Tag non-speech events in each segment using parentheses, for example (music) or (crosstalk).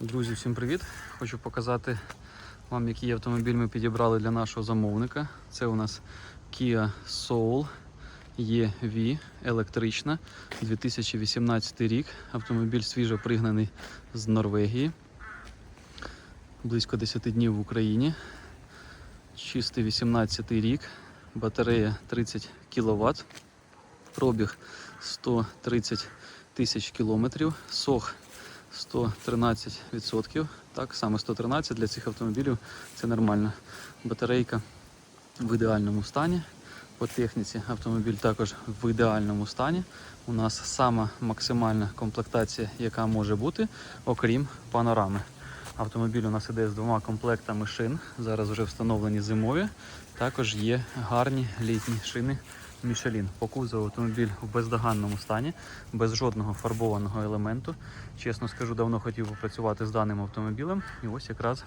Друзі, всім привіт! Хочу показати вам, який автомобіль ми підібрали для нашого замовника. Це у нас Kia Soul EV електрична, 2018 рік. Автомобіль свіжо пригнаний з Норвегії. Близько 10 днів в Україні. Чистий 18 рік. Батарея 30 кВт. Пробіг 130 тисяч кілометрів. Сох 113%. Так, саме 113 для цих автомобілів це нормально. Батарейка в ідеальному стані. По техніці автомобіль також в ідеальному стані. У нас сама максимальна комплектація, яка може бути, окрім панорами. Автомобіль у нас іде з двома комплектами шин. Зараз вже встановлені зимові. Також є гарні літні шини Michelin. По кузову автомобіль в бездоганному стані, без жодного фарбованого елементу. Чесно скажу, давно хотів попрацювати з даним автомобілем. І ось якраз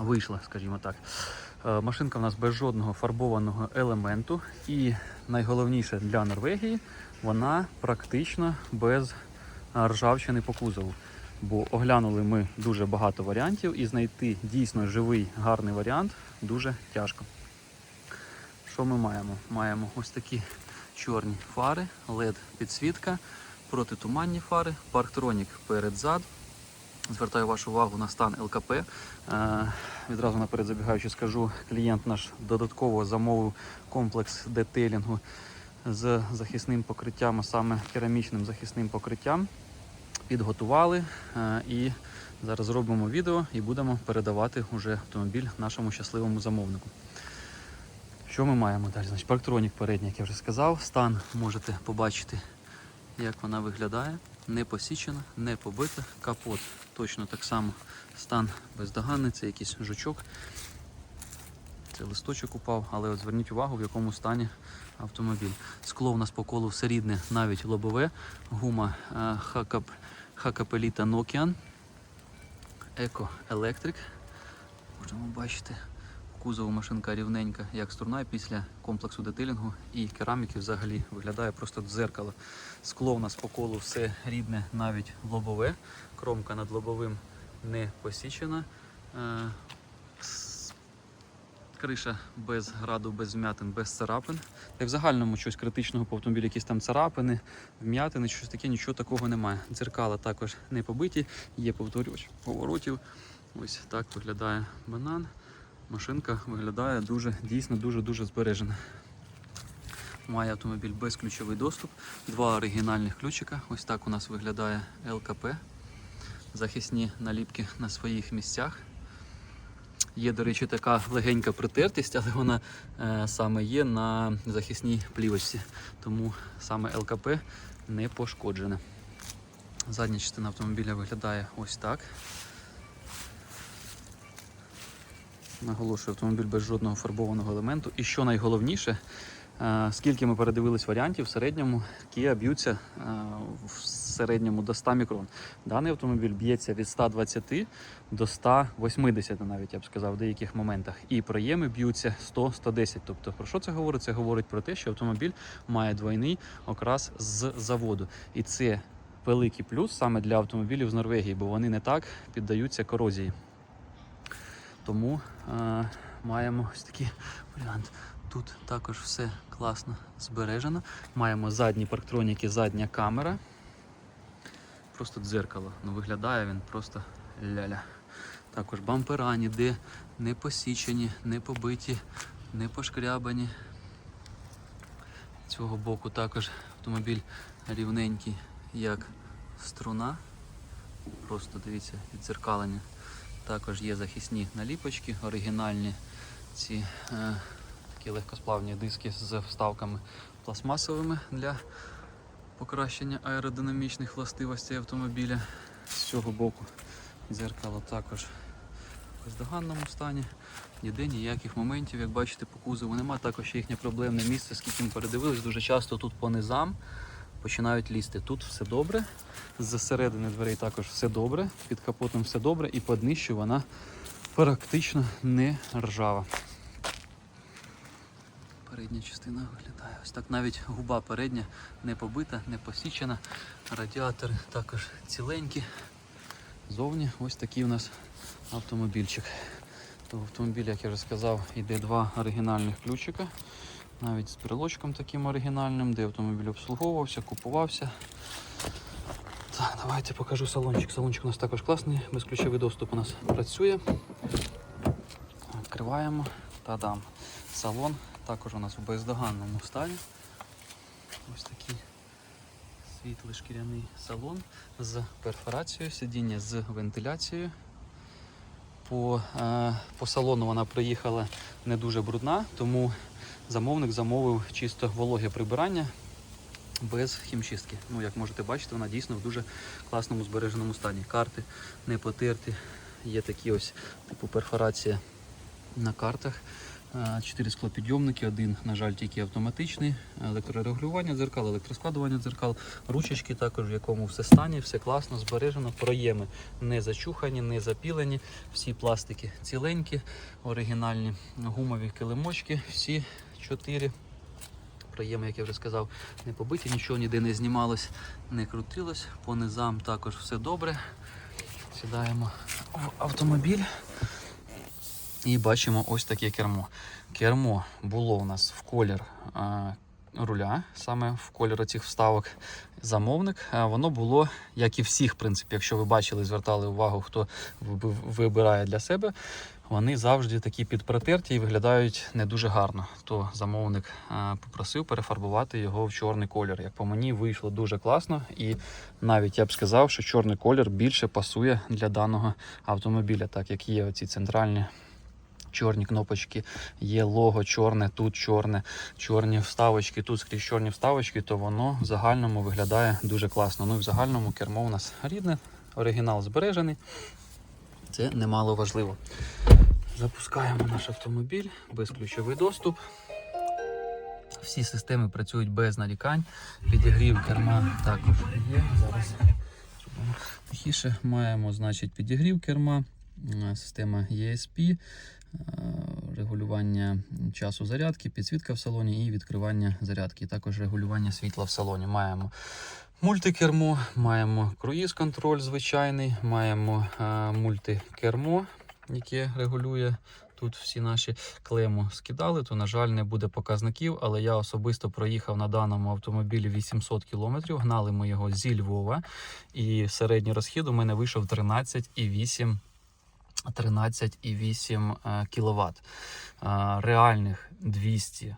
вийшла, скажімо так. Е, Машинка в нас без жодного фарбованого елементу. І найголовніше для Норвегії, вона практично без ржавчини по кузову. Бо оглянули ми дуже багато варіантів і знайти дійсно живий гарний варіант дуже тяжко. Що ми маємо? Маємо ось такі чорні фари, LED підсвітка, протитуманні фари, парктронік перед-зад. Звертаю вашу увагу на стан ЛКП. Е, відразу наперед забігаючи, скажу, клієнт наш додатково замовив комплекс детейлінгу з захисним покриттям, а саме керамічним захисним покриттям. Підготували е, і зараз зробимо відео і будемо передавати уже автомобіль нашому щасливому замовнику. Що ми маємо далі? Значить, парктронік передній, як я вже сказав. Стан можете побачити, як вона виглядає. Не посічена, не побита. Капот точно так само. Стан бездоганний, це якийсь жучок. Це листочок упав, але от зверніть увагу, в якому стані автомобіль. Скло у нас по колу все рідне, навіть лобове. Гума е, Хакап, Хакапеліта Nokian. Еко Електрик. Можемо бачити. Кузову машинка рівненька, як струна після комплексу детилінгу і кераміки взагалі виглядає просто дзеркало. Скло у нас по колу все рідне, навіть лобове. Кромка над лобовим не посічена. Е, Криша без граду, без вмятин, без царапин. Та й в загальному щось критичного по автомобілі, якісь там царапини, вмятини, щось таке, нічого такого немає. Дзеркала також не побиті, є повторювач поворотів. Ось так виглядає банан машинка виглядає дуже, дійсно дуже-дуже збережена. Має автомобіль безключовий доступ, два оригінальних ключика. Ось так у нас виглядає ЛКП. Захисні наліпки на своїх місцях. Є, до речі, така легенька притертість, але вона е, саме є на захисній плівочці. Тому саме ЛКП не пошкоджене. Задня частина автомобіля виглядає ось так. Наголошую, автомобіль без жодного фарбованого елементу. І що найголовніше, е, скільки ми передивились варіантів, в середньому Kia б'ються е, в середньому до 100 мікрон. Даний автомобіль б'ється від 120 до 180, навіть я б сказав, в деяких моментах. І проєми б'ються 100-110. Тобто про що це говорить? Це говорить про те, що автомобіль має двойний окрас з заводу. І це великий плюс саме для автомобілів з Норвегії, бо вони не так піддаються корозії. Тому е, маємо ось такий варіант. Тут також все класно збережено. Маємо задні парктроніки, задня камера. Просто дзеркало. Ну, виглядає він просто ляля. Також бампера ніде не посічені, не побиті, не пошкрябані. Цього боку також автомобіль рівненький, як струна. Просто дивіться, віддзеркалення. Також є захисні наліпочки, оригінальні ці е, такі легкосплавні диски з вставками пластмасовими для покращення аеродинамічних властивостей автомобіля. З цього боку дзеркало також в бездоганному стані. Ніде ніяких моментів, як бачите, по кузову нема. Також їхнє проблемне місце, скільки ми передивились, дуже часто тут по низам починають лізти. Тут все добре. З середини дверей також все добре, під капотом все добре і по днищу вона практично не ржава. Передня частина виглядає. Ось так навіть губа передня не побита, не посічена. Радіатори також ціленькі. зовні ось такий у нас автомобільчик. То в автомобілі, як я вже сказав, йде два оригінальних ключика. Навіть з брелочком таким оригінальним, де автомобіль обслуговувався, купувався. Так, давайте покажу салончик. Салончик у нас також класний, безключовий доступ у нас працює. Відкриваємо. Та-дам. Салон також у нас в бездоганному стані. Ось такий світлий шкіряний салон з перфорацією, сидіння з вентиляцією. По, е, по салону вона приїхала не дуже брудна, тому замовник замовив чисто вологе прибирання без хімчистки. Ну, як можете бачити, вона дійсно в дуже класному збереженому стані. Карти не потерті, є такі ось типу перфорація на картах. Е, Чотири склопідйомники, один, на жаль, тільки автоматичний, електрорегулювання дзеркал, електроскладування дзеркал, ручечки також, в якому все стані, все класно, збережено, проєми не зачухані, не запілені, всі пластики ціленькі, оригінальні гумові килимочки, всі чотири. Проєми, як я вже сказав, не побиті, нічого ніде не знімалось, не крутилось. По низам також все добре. Сідаємо в автомобіль. І бачимо ось таке кермо. Кермо було у нас в колір а, руля, саме в колір цих вставок. Замовник. А, воно було, як і всіх, в принципі, якщо ви бачили, звертали увагу, хто вибирає для себе. Вони завжди такі підпротерті і виглядають не дуже гарно. То замовник попросив перефарбувати його в чорний колір. Як по мені вийшло дуже класно, і навіть я б сказав, що чорний колір більше пасує для даного автомобіля, так як є оці центральні чорні кнопочки, є лого чорне, тут чорне, чорні вставочки, тут скрізь чорні вставочки, то воно в загальному виглядає дуже класно. Ну і в загальному кермо у нас рідне, оригінал збережений. Це немало важливо. Запускаємо наш автомобіль, безключовий доступ. Всі системи працюють без нарікань. Підігрів керма також є. Зараз тихіше. Маємо значить, підігрів керма, система ESP, е, регулювання часу зарядки, підсвітка в салоні і відкривання зарядки. Також регулювання світла в салоні. Маємо мультикермо, маємо круїз-контроль звичайний, маємо е, мультикермо, яке регулює. Тут всі наші клему скидали, то, на жаль, не буде показників, але я особисто проїхав на даному автомобілі 800 км, гнали ми його зі Львова, і середній розхід у мене вийшов 13,8 13,8 кВт. Реальних 200, е,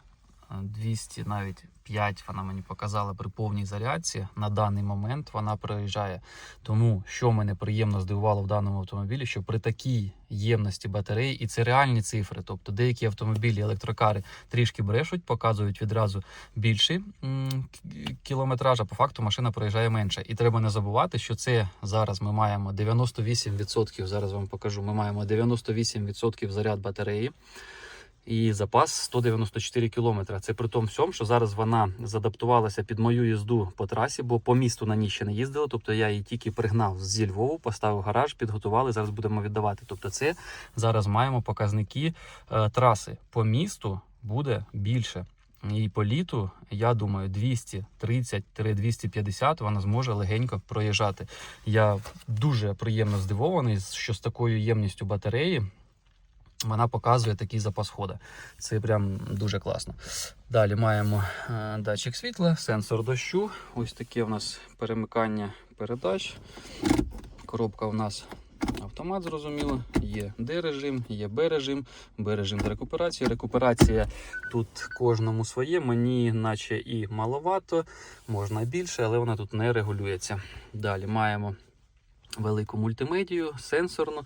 200 навіть 5 вона мені показала при повній зарядці. На даний момент вона проїжджає. Тому що мене приємно здивувало в даному автомобілі, що при такій ємності батареї, і це реальні цифри. Тобто деякі автомобілі, електрокари трішки брешуть, показують відразу більший кілометраж, а по факту машина проїжджає менше. І треба не забувати, що це зараз ми маємо 98%, зараз вам покажу, ми маємо 98% заряд батареї. І запас 194 кілометри. Це при тому всьому, що зараз вона задаптувалася під мою їзду по трасі, бо по місту на ній ще не їздила. Тобто я її тільки пригнав зі Львову, поставив гараж, підготували. Зараз будемо віддавати. Тобто, це зараз маємо показники е, траси. По місту буде більше. І по літу, я думаю, 230-250 вона зможе легенько проїжджати. Я дуже приємно здивований, що з такою ємністю батареї вона показує такий запас хода. Це прям дуже класно. Далі маємо е, датчик світла, сенсор дощу. Ось таке у нас перемикання передач. Коробка у нас автомат, зрозуміло. Є D-режим, є B-режим, B-режим з рекуперації. Рекуперація тут кожному своє. Мені наче і маловато, можна більше, але вона тут не регулюється. Далі маємо велику мультимедію, сенсорну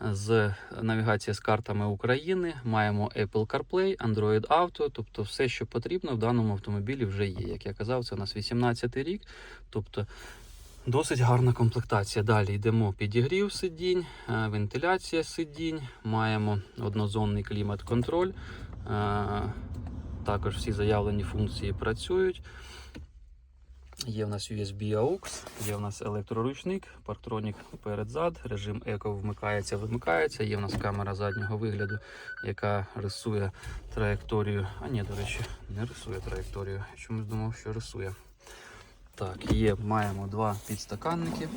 з навігація з картами України. Маємо Apple CarPlay, Android Auto, тобто все, що потрібно в даному автомобілі вже є. Як я казав, це у нас 18 рік, тобто досить гарна комплектація. Далі йдемо підігрів сидінь, е, вентиляція сидінь, маємо однозонний клімат-контроль. е, Також всі заявлені функції працюють. Є в нас USB AUX, є в нас електроручник, парктронік перед-зад, режим еко вмикається, вимикається. Є в нас камера заднього вигляду, яка рисує траєкторію. А ні, до речі, не рисує траєкторію. Чомусь думав, що рисує. Так, є, маємо два підстаканники.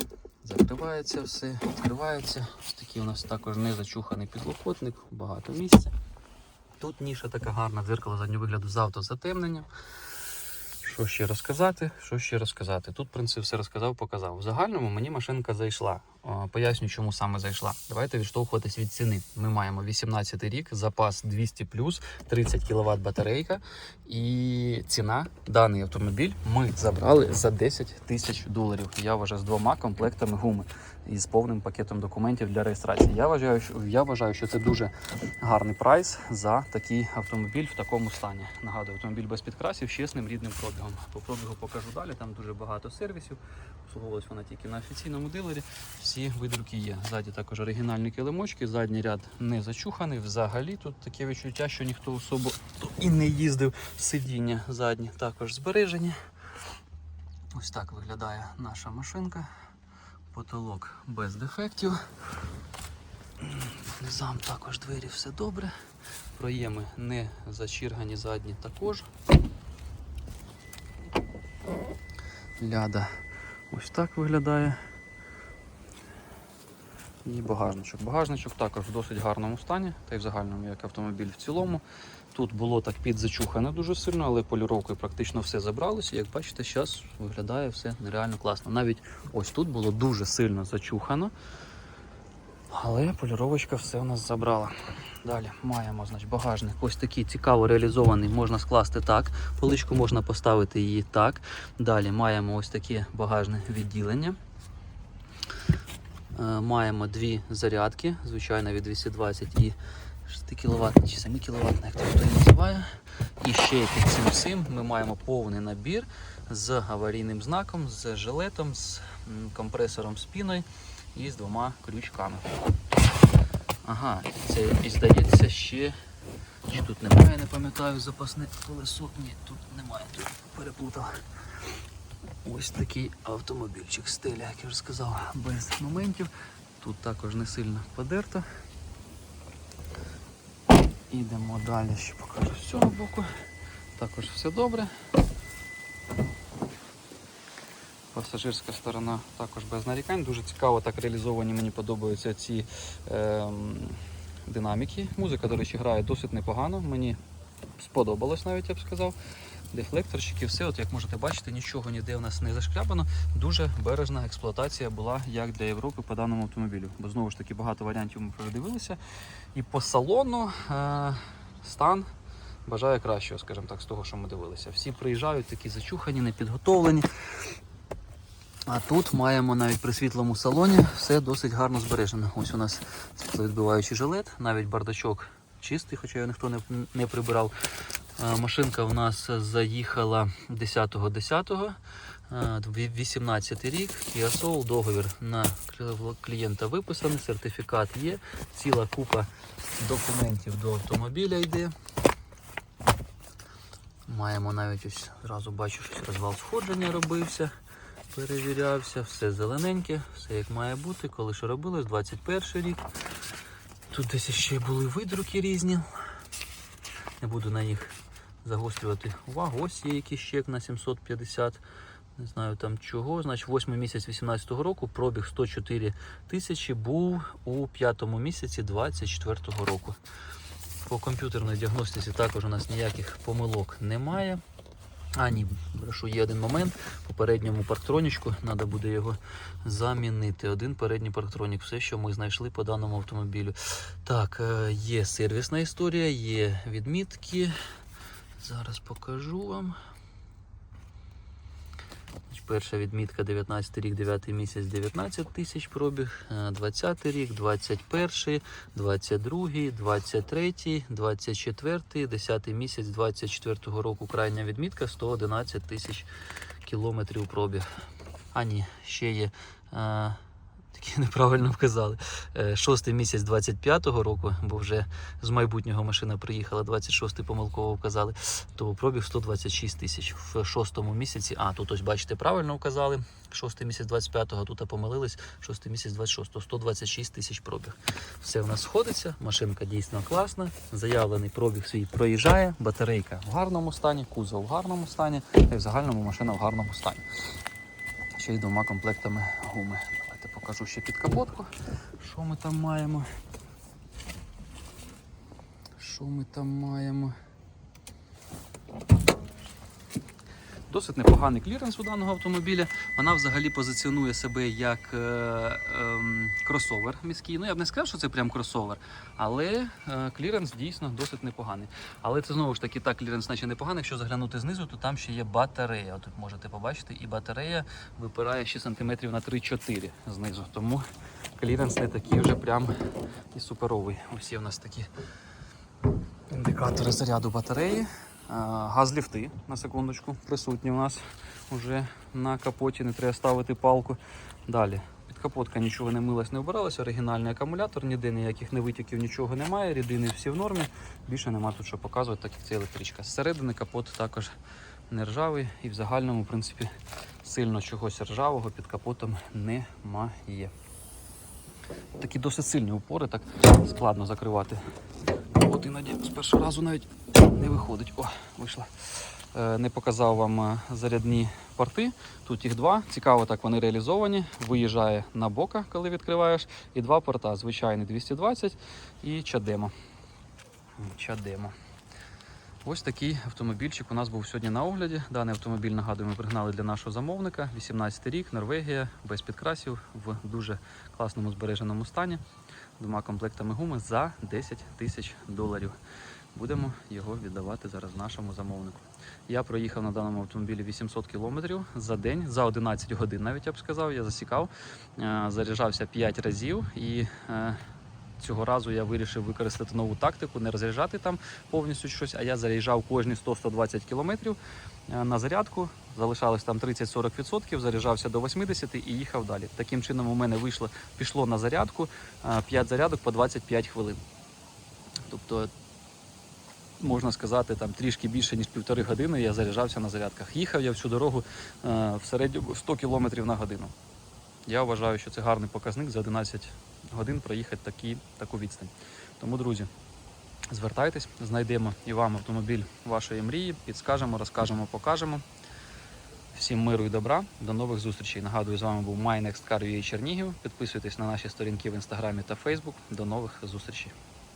Закривається все, відкривається. Ось такий у нас також не зачуханий підлокотник, багато місця. Тут ніша така гарна, дзеркало заднього вигляду з автозатемненням. Що ще розказати? Що ще розказати? Тут, в принципі, все розказав, показав. В загальному мені машинка зайшла. О, Поясню, чому саме зайшла. Давайте відштовхуватись від ціни. Ми маємо 18 рік, запас 200 30 кВт батарейка. І ціна даний автомобіль ми забрали за 10 тисяч доларів. Я вважаю з двома комплектами гуми і з повним пакетом документів для реєстрації. Я вважаю, що я вважаю, що це дуже гарний прайс за такий автомобіль в такому стані. Нагадую, автомобіль без підкрасів з чесним рідним пробігом. По пробігу покажу далі. Там дуже багато сервісів. Обслуговувалась вона тільки на офіційному дилері. Всі видруки є. Ззаді також оригінальні килимочки. Задній ряд не зачуханий. Взагалі тут таке відчуття, що ніхто особо і не їздив. Сидіння задні також збережені. Ось так виглядає наша машинка. Потолок без дефектів. Низам також двері все добре. Проєми не зачіргані задні також. Ляда ось так виглядає. І багажничок. Багажничок також в досить гарному стані, та й в загальному, як автомобіль в цілому. Тут було так підзачухане дуже сильно, але поліровкою практично все забралося. Як бачите, зараз виглядає все нереально класно. Навіть ось тут було дуже сильно зачухано, але поліровочка все у нас забрала. Далі маємо значить, багажник. Ось такий цікаво реалізований, можна скласти так. Поличку можна поставити її так. Далі маємо ось таке багажне відділення. Е, Маємо дві зарядки, звичайно, від 220 і 6 кВт чи 7 кВт, як то хто називає. І ще під цим всім ми маємо повний набір з аварійним знаком, з жилетом, з компресором спіною і з двома крючками. Ага, це і здається ще. Чи тут немає, не пам'ятаю, запасне колесо. Ні, тут немає, тут переплутав. Ось такий автомобільчик стиля, як я вже сказав, без моментів. Тут також не сильно подерто. Ідемо далі, ще покажу з цього боку. Також все добре. Пасажирська сторона також без нарікань. Дуже цікаво так реалізовані. Мені подобаються ці ем, динаміки. Музика, до речі, грає досить непогано. Мені сподобалось навіть, я б сказав. Дефлекторчики, все, от як можете бачити, нічого ніде у нас не зашкрябано. Дуже бережна експлуатація була як для Європи по даному автомобілю. Бо знову ж таки багато варіантів ми передивилися. І по салону е- стан бажає кращого, скажімо так, з того, що ми дивилися. Всі приїжджають такі зачухані, непідготовлені. А тут маємо навіть при світлому салоні все досить гарно збережено. Ось у нас світловідбиваючий жилет, навіть бардачок чистий, хоча його ніхто не, не прибирав. Машинка у нас заїхала 10.10, е, 18 рік, Kia Soul, договір на клієнта виписаний, сертифікат є, ціла купа документів до автомобіля йде. Маємо навіть ось зразу бачу, що розвал сходження робився, перевірявся, все зелененьке, все як має бути, коли що робилось, 21 рік. Тут десь ще були видруки різні. Не буду на них загострювати увагу. Ось є якийсь чек на 750. Не знаю там чого. Значить, 8 місяць 2018 року пробіг 104 тисячі був у п'ятому місяці 2024 року. По комп'ютерній діагностиці також у нас ніяких помилок немає. А, ні, брешу, є один момент. По передньому парктронічку треба буде його замінити. Один передній парктронік, все, що ми знайшли по даному автомобілю. Так, е, є сервісна історія, є відмітки. Зараз покажу вам. Перша відмітка 19 рік, 9 місяць, 19 тисяч пробіг, е, 20 рік, 21, 22, 23, 24, 10 місяць 24 року крайня відмітка 111 тисяч кілометрів пробіг. А ні, ще є. Такі (laughs) неправильно вказали. Е, Шостий місяць 25-го року, бо вже з майбутнього машина приїхала, 26-й помилково вказали, то пробіг 126 тисяч. В шостому місяці, а тут ось бачите, правильно вказали. Шостий місяць 25-го, тут помилились, шостий місяць 26-го, 126 тисяч пробіг. Все в нас сходиться, машинка дійсно класна. Заявлений пробіг свій проїжджає, батарейка в гарному стані, кузов в гарному стані, та й в загальному машина в гарному стані. Ще й двома комплектами гуми. Покажу ще під капотку. Що ми там маємо? Що ми там маємо? Досить непоганий кліренс у даного автомобіля. Вона взагалі позиціонує себе як е, ем, кросовер міський. Ну я б не сказав, що це прям кросовер, але е, кліренс дійсно досить непоганий. Але це знову ж таки так, кліренс наче непоганий. Якщо заглянути знизу, то там ще є батарея. Тут можете побачити, і батарея випирає ще сантиметрів на 3-4 знизу. Тому кліренс не такий вже прям і суперовий. Є в нас такі індикатори заряду батареї. Газ-ліфти на секундочку присутні у нас вже на капоті, не треба ставити палку. Далі. Підкапотка нічого не милась, не обиралась, оригінальний акумулятор, ніде ніяких не витіків, нічого немає, рідини всі в нормі. Більше нема тут що показувати, так як це електричка. Зсередини капот також не ржавий і в загальному, в принципі, сильно чогось ржавого під капотом немає. Такі досить сильні упори, так складно закривати. От іноді з першого разу навіть не виходить. О, вийшла. Е, Не показав вам е, зарядні порти. Тут їх два. Цікаво, так вони реалізовані. Виїжджає на бока, коли відкриваєш. І два порта. Звичайний 220 і чадемо. Чадемо. Ось такий автомобільчик у нас був сьогодні на огляді. Даний автомобіль, нагадую, ми пригнали для нашого замовника. 18 рік, Норвегія, без підкрасів, в дуже класному збереженому стані. Двома комплектами гуми за 10 тисяч доларів. Будемо його віддавати зараз нашому замовнику. Я проїхав на даному автомобілі 800 кілометрів за день, за 11 годин, навіть я б сказав, я засікав. Е, Заряджався 5 разів і е, цього разу я вирішив використати нову тактику, не розряджати там повністю щось, а я заряджав кожні 100-120 кілометрів е, на зарядку. Залишалось там 30-40%, заряджався до 80 і їхав далі. Таким чином у мене вийшло, пішло на зарядку 5 зарядок по 25 хвилин. Тобто, можна сказати, там трішки більше, ніж півтори години я заряджався на зарядках. Їхав я всю дорогу е, в середньому 100 км на годину. Я вважаю, що це гарний показник за 11 годин проїхати такі, таку відстань. Тому, друзі, звертайтесь, знайдемо і вам автомобіль вашої мрії, підскажемо, розкажемо, покажемо. Всім миру і добра, до нових зустрічей. Нагадую, з вами був MyNextCar.ua Чернігів. Підписуйтесь на наші сторінки в інстаграмі та Фейсбук. До нових зустрічей.